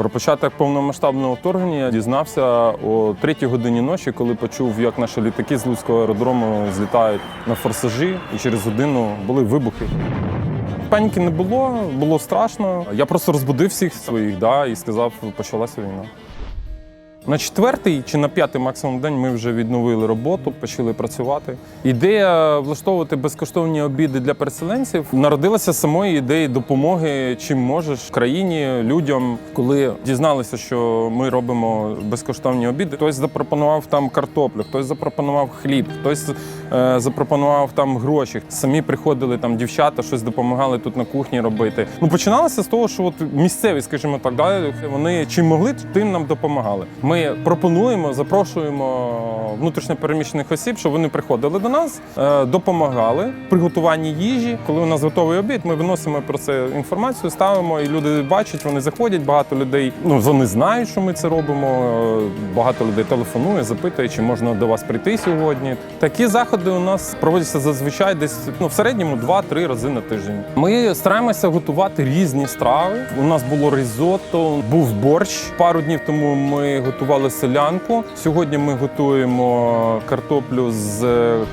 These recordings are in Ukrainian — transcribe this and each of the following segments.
Про початок повномасштабного вторгнення я дізнався о третій годині ночі, коли почув, як наші літаки з Луцького аеродрому злітають на форсажі, і через годину були вибухи. Паніки не було, було страшно. Я просто розбудив всіх своїх да, і сказав, почалася війна. На четвертий чи на п'ятий максимум день ми вже відновили роботу, почали працювати. Ідея влаштовувати безкоштовні обіди для переселенців народилася самої ідеї допомоги, чим можеш країні, людям. Коли дізналися, що ми робимо безкоштовні обіди, хтось запропонував там картоплю, хтось запропонував хліб, хтось запропонував там гроші. Самі приходили там дівчата, щось допомагали тут на кухні робити. Ну починалося з того, що от місцеві, скажімо так, да, вони чим могли, тим нам допомагали. Ми пропонуємо, запрошуємо внутрішньопереміщених осіб, щоб вони приходили до нас, е, допомагали в приготуванні їжі. Коли у нас готовий обід, ми виносимо про це інформацію, ставимо, і люди бачать, вони заходять. Багато людей ну вони знають, що ми це робимо. Е, Багато людей телефонує, запитує, чи можна до вас прийти сьогодні. Такі заходи у нас проводяться зазвичай десь ну в середньому 2-3 рази на тиждень. Ми стараємося готувати різні страви. У нас було ризотто, був борщ. Пару днів тому ми готували селянку. Сьогодні ми готуємо картоплю з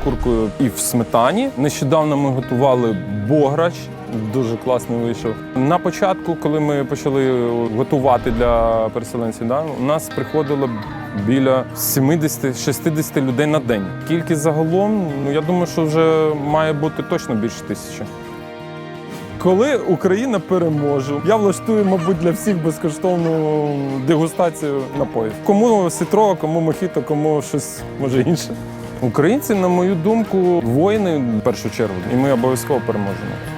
куркою і в сметані. Нещодавно ми готували бограч. Дуже класний вийшов. На початку, коли ми почали готувати для переселенців, да, у нас приходило біля 70-60 людей на день. Кількість загалом, ну я думаю, що вже має бути точно більше тисячі. Коли Україна переможе, я влаштую, мабуть, для всіх безкоштовну дегустацію напоїв. Кому сітро, кому мохіто, кому щось може інше. Українці, на мою думку, воїни в першу чергу, і ми обов'язково переможемо.